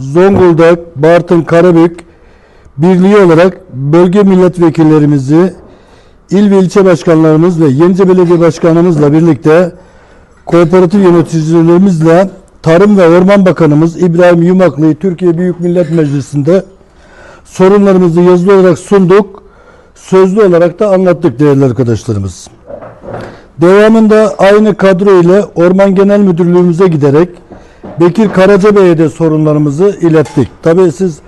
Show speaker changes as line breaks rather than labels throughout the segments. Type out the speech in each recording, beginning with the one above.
Zonguldak, Bartın, Karabük birliği olarak bölge milletvekillerimizi, il ve ilçe başkanlarımız ve Yenice Belediye Başkanımızla birlikte kooperatif yöneticilerimizle Tarım ve Orman Bakanımız İbrahim Yumaklı'yı Türkiye Büyük Millet Meclisi'nde sorunlarımızı yazılı olarak sunduk. Sözlü olarak da anlattık değerli arkadaşlarımız. Devamında aynı kadro ile Orman Genel Müdürlüğümüze giderek Bekir Karaca Bey'e de sorunlarımızı ilettik. Tabii siz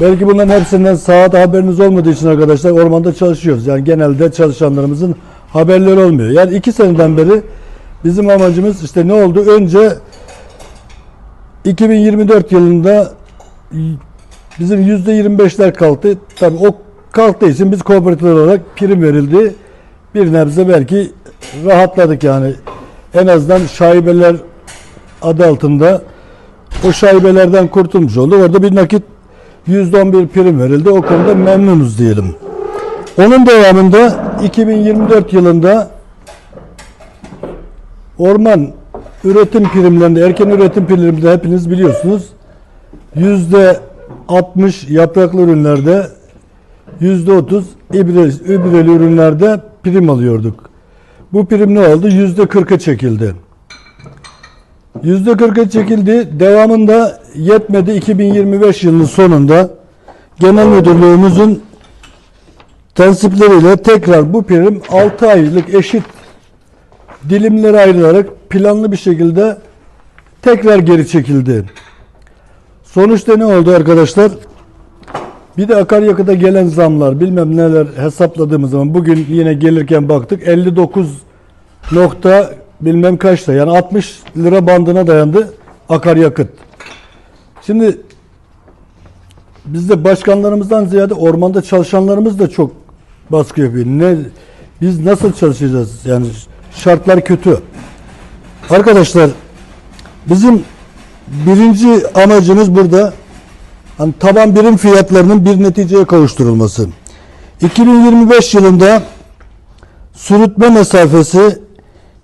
belki bunların hepsinden saat haberiniz olmadığı için arkadaşlar ormanda çalışıyoruz. Yani genelde çalışanlarımızın haberleri olmuyor. Yani iki seneden beri bizim amacımız işte ne oldu? Önce 2024 yılında bizim yüzde 25'ler kalktı. Tabii o kalktığı için biz kooperatif olarak prim verildi. Bir nebze belki rahatladık yani. En azından şaibeler adı altında o şaibelerden kurtulmuş oldu. Orada bir nakit %11 prim verildi. O konuda memnunuz diyelim. Onun devamında 2024 yılında orman üretim primlerinde, erken üretim primlerinde hepiniz biliyorsunuz. Yüzde 60 yapraklı ürünlerde, yüzde 30 ibre, ibreli ürünlerde prim alıyorduk. Bu prim ne oldu? Yüzde 40'a çekildi. Yüzde 40'a çekildi. Devamında yetmedi. 2025 yılının sonunda Genel Müdürlüğümüzün tensipleriyle tekrar bu prim 6 aylık eşit dilimlere ayrılarak planlı bir şekilde tekrar geri çekildi. Sonuçta ne oldu arkadaşlar? Bir de akaryakıta gelen zamlar bilmem neler hesapladığımız zaman bugün yine gelirken baktık 59 nokta bilmem kaçta yani 60 lira bandına dayandı akaryakıt. Şimdi bizde başkanlarımızdan ziyade ormanda çalışanlarımız da çok baskı yapıyor. Ne biz nasıl çalışacağız? Yani şartlar kötü. Arkadaşlar bizim birinci amacımız burada hani taban birim fiyatlarının bir neticeye kavuşturulması. 2025 yılında sürütme mesafesi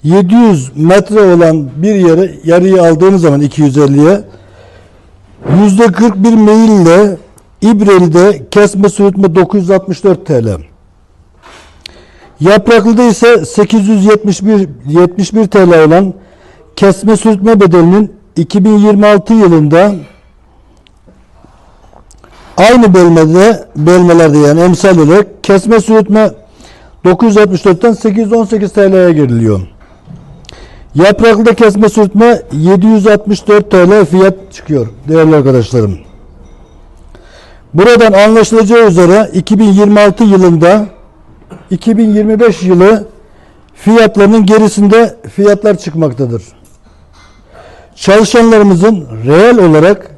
700 metre olan bir yere yarıyı aldığımız zaman 250'ye yüzde 41 meyille İbreli'de kesme sürütme 964 TL. Yapraklı'da ise 871 71 TL olan kesme sürütme bedelinin 2026 yılında aynı bölmede bölmelerde yani emsal olarak kesme sürütme 964'ten 818 TL'ye giriliyor. Yapraklı'da kesme sürtme 764 TL fiyat çıkıyor değerli arkadaşlarım. Buradan anlaşılacağı üzere 2026 yılında 2025 yılı fiyatlarının gerisinde fiyatlar çıkmaktadır. Çalışanlarımızın reel olarak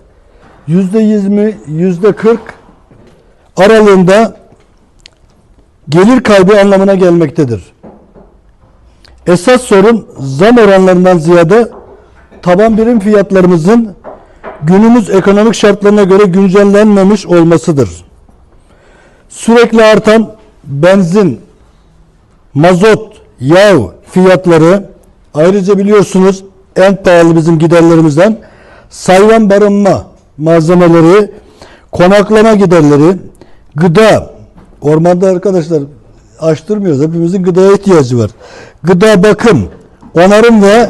%20, %40 aralığında gelir kaybı anlamına gelmektedir. Esas sorun zam oranlarından ziyade taban birim fiyatlarımızın günümüz ekonomik şartlarına göre güncellenmemiş olmasıdır. Sürekli artan benzin, mazot, yağ fiyatları ayrıca biliyorsunuz en pahalı bizim giderlerimizden sayvan barınma malzemeleri, konaklama giderleri, gıda, ormanda arkadaşlar açtırmıyoruz. Hepimizin gıdaya ihtiyacı var. Gıda bakım, onarım ve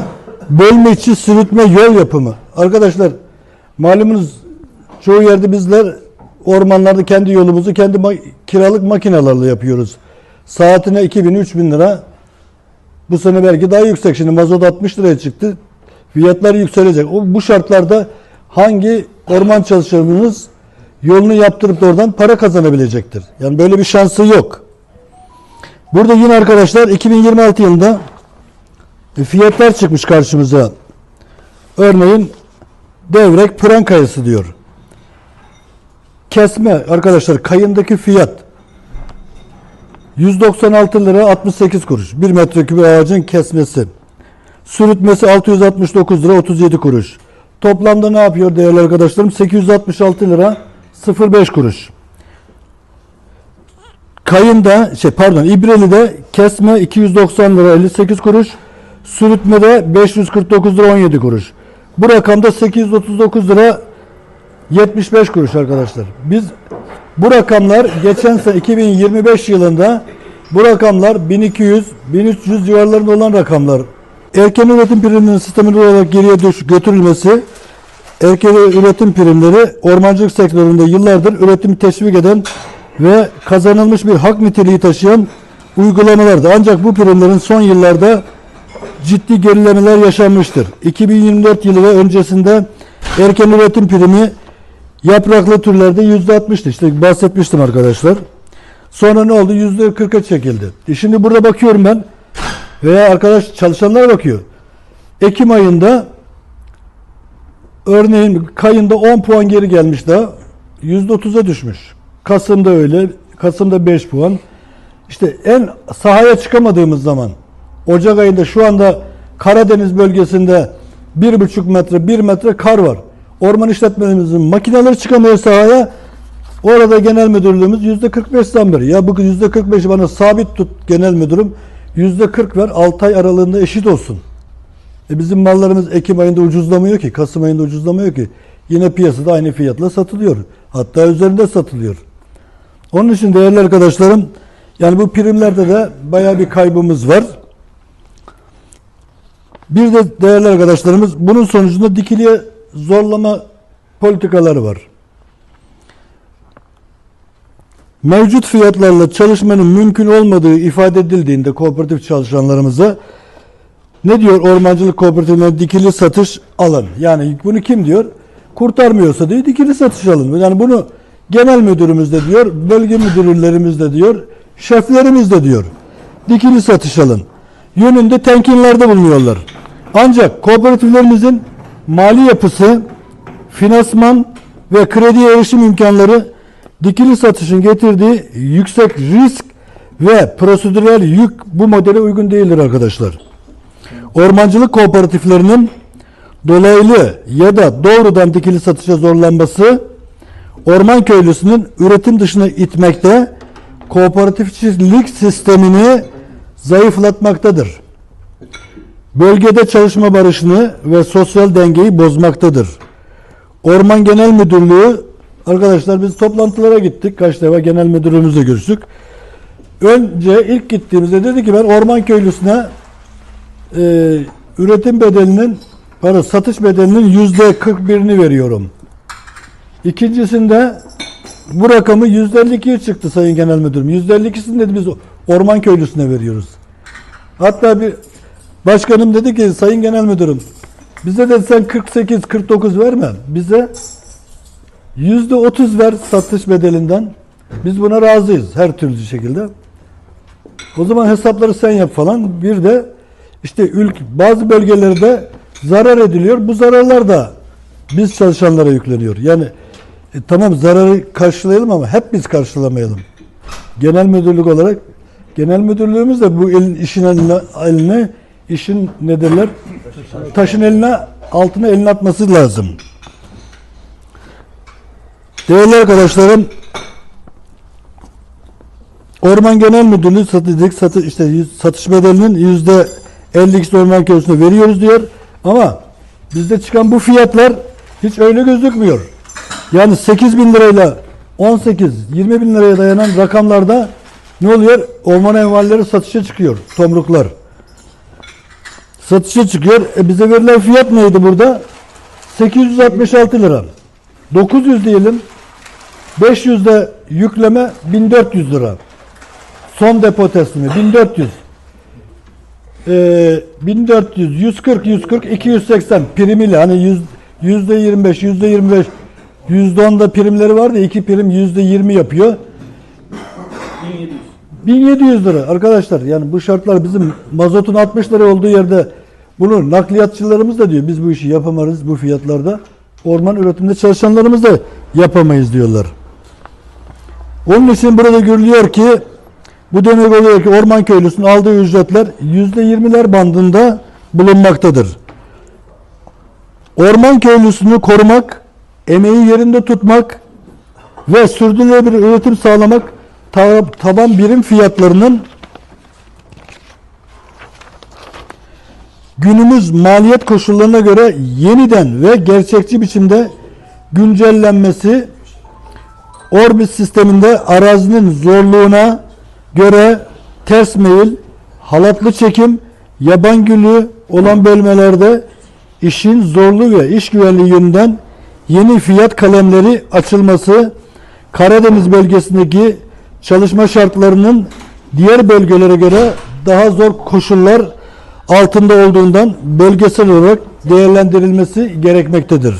bölme içi sürütme yol yapımı. Arkadaşlar malumunuz çoğu yerde bizler ormanlarda kendi yolumuzu kendi ma- kiralık makinelerle yapıyoruz. Saatine 2000-3000 lira. Bu sene belki daha yüksek. Şimdi mazot 60 liraya çıktı. Fiyatlar yükselecek. O, bu şartlarda hangi orman çalışanımız yolunu yaptırıp da oradan para kazanabilecektir? Yani böyle bir şansı yok. Burada yine arkadaşlar 2026 yılında e, fiyatlar çıkmış karşımıza. Örneğin devrek pıran kayısı diyor. Kesme arkadaşlar kayındaki fiyat 196 lira 68 kuruş. 1 metreküp ağacın kesmesi. Sürütmesi 669 lira 37 kuruş. Toplamda ne yapıyor değerli arkadaşlarım? 866 lira 05 kuruş. Kayında şey pardon İbreli'de kesme 290 lira 58 kuruş. Sürütmede 549 lira 17 kuruş. Bu rakamda 839 lira 75 kuruş arkadaşlar. Biz bu rakamlar geçen sene 2025 yılında bu rakamlar 1200 1300 civarlarında olan rakamlar. Erken üretim primlerinin sistemli olarak geriye düş, götürülmesi erken üretim primleri ormancılık sektöründe yıllardır üretimi teşvik eden ve kazanılmış bir hak niteliği taşıyan uygulamalardı. Ancak bu primlerin son yıllarda ciddi gerilemeler yaşanmıştır. 2024 yılı ve öncesinde erken üretim primi yapraklı türlerde %60'tı. İşte bahsetmiştim arkadaşlar. Sonra ne oldu? %40'a çekildi. E şimdi burada bakıyorum ben veya arkadaş çalışanlar bakıyor. Ekim ayında örneğin kayında 10 puan geri gelmiş daha %30'a düşmüş. Kasım'da öyle. Kasım'da 5 puan. İşte en sahaya çıkamadığımız zaman Ocak ayında şu anda Karadeniz bölgesinde 1,5 metre 1 metre kar var. Orman işletmelerimizin makineleri çıkamıyor sahaya. Orada genel müdürlüğümüz %45 zam veriyor. Ya bu %45'i bana sabit tut genel müdürüm. %40 ver 6 ay aralığında eşit olsun. E bizim mallarımız Ekim ayında ucuzlamıyor ki, Kasım ayında ucuzlamıyor ki. Yine piyasada aynı fiyatla satılıyor. Hatta üzerinde satılıyor. Onun için değerli arkadaşlarım, yani bu primlerde de bayağı bir kaybımız var. Bir de değerli arkadaşlarımız bunun sonucunda dikiliye zorlama politikaları var. Mevcut fiyatlarla çalışmanın mümkün olmadığı ifade edildiğinde kooperatif çalışanlarımıza ne diyor ormancılık kooperatiflerine dikili satış alın. Yani bunu kim diyor? Kurtarmıyorsa diyor dikili satış alın. Yani bunu genel müdürümüz de diyor, bölge müdürlerimiz de diyor, şeflerimiz de diyor. Dikili satış alın. Yönünde tenkinlerde bulunuyorlar. Ancak kooperatiflerimizin mali yapısı, finansman ve krediye erişim imkanları dikili satışın getirdiği yüksek risk ve prosedürel yük bu modele uygun değildir arkadaşlar. Ormancılık kooperatiflerinin dolaylı ya da doğrudan dikili satışa zorlanması orman köylüsünün üretim dışına itmekte kooperatifçilik sistemini zayıflatmaktadır. Bölgede çalışma barışını ve sosyal dengeyi bozmaktadır. Orman Genel Müdürlüğü arkadaşlar biz toplantılara gittik. Kaç defa genel müdürümüzle görüştük. Önce ilk gittiğimizde dedi ki ben orman köylüsüne e, üretim bedelinin para satış bedelinin yüzde 41'ini veriyorum. İkincisinde bu rakamı yüzde 52'ye çıktı Sayın Genel Müdürüm. Yüzde 52'sini dedi biz orman köylüsüne veriyoruz. Hatta bir başkanım dedi ki Sayın Genel Müdürüm bize de sen 48 49 verme. Bize yüzde 30 ver satış bedelinden. Biz buna razıyız her türlü şekilde. O zaman hesapları sen yap falan. Bir de işte ülk bazı bölgelerde zarar ediliyor. Bu zararlar da biz çalışanlara yükleniyor. Yani e, tamam zararı karşılayalım ama hep biz karşılamayalım. Genel müdürlük olarak genel müdürlüğümüz de bu elin, işin eline, eline işin ne derler? Taşın eline altına elini atması lazım. Değerli arkadaşlarım Orman Genel Müdürlüğü satış, satış, işte satış bedelinin yüzde 52'si orman köylüsüne veriyoruz diyor. Ama bizde çıkan bu fiyatlar hiç öyle gözükmüyor. Yani 8 bin lirayla 18, 20 bin liraya dayanan rakamlarda ne oluyor? Orman envalleri satışa çıkıyor. Tomruklar. Satışa çıkıyor. E bize verilen fiyat neydi burada? 866 lira. 900 diyelim. 500 de yükleme 1400 lira. Son depo teslimi 1400. Ee, 1400, 140, 140, 280 primiyle hani yüz, yüzde 25, yüzde 25, yüzde 10 da primleri var da iki prim yüzde 20 yapıyor. 1700 lira arkadaşlar yani bu şartlar bizim mazotun 60 lira olduğu yerde bunu nakliyatçılarımız da diyor biz bu işi yapamayız bu fiyatlarda. Orman üretiminde çalışanlarımız da yapamayız diyorlar. Onun için burada görülüyor ki bu demek oluyor ki orman köylüsünün aldığı ücretler yüzde yirmiler bandında bulunmaktadır. Orman köylüsünü korumak, emeği yerinde tutmak ve sürdürülebilir üretim sağlamak ta- taban birim fiyatlarının günümüz maliyet koşullarına göre yeniden ve gerçekçi biçimde güncellenmesi Orbit sisteminde arazinin zorluğuna göre ters meyil, halatlı çekim, yaban gülü olan bölmelerde işin zorluğu ve iş güvenliği yönünden yeni fiyat kalemleri açılması Karadeniz bölgesindeki çalışma şartlarının diğer bölgelere göre daha zor koşullar altında olduğundan bölgesel olarak değerlendirilmesi gerekmektedir.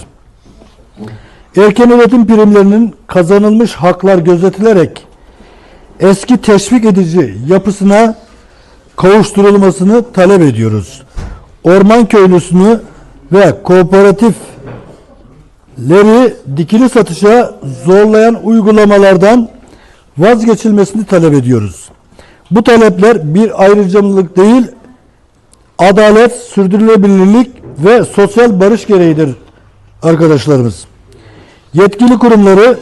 Erken üretim primlerinin kazanılmış haklar gözetilerek eski teşvik edici yapısına kavuşturulmasını talep ediyoruz. Orman köylüsünü ve kooperatifleri dikili satışa zorlayan uygulamalardan vazgeçilmesini talep ediyoruz. Bu talepler bir ayrıcalık değil, adalet, sürdürülebilirlik ve sosyal barış gereğidir arkadaşlarımız. Yetkili kurumları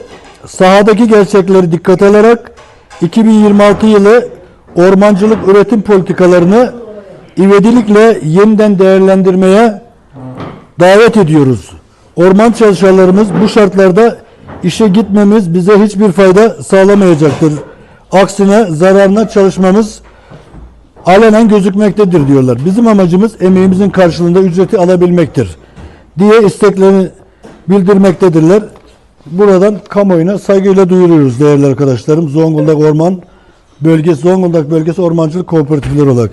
sahadaki gerçekleri dikkate alarak 2026 yılı ormancılık üretim politikalarını ivedilikle yeniden değerlendirmeye davet ediyoruz. Orman çalışanlarımız bu şartlarda işe gitmemiz bize hiçbir fayda sağlamayacaktır. Aksine zararına çalışmamız alenen gözükmektedir diyorlar. Bizim amacımız emeğimizin karşılığında ücreti alabilmektir diye isteklerini bildirmektedirler. Buradan kamuoyuna saygıyla duyuruyoruz değerli arkadaşlarım. Zonguldak Orman Bölgesi, Zonguldak Bölgesi Ormancılık Kooperatifleri olarak.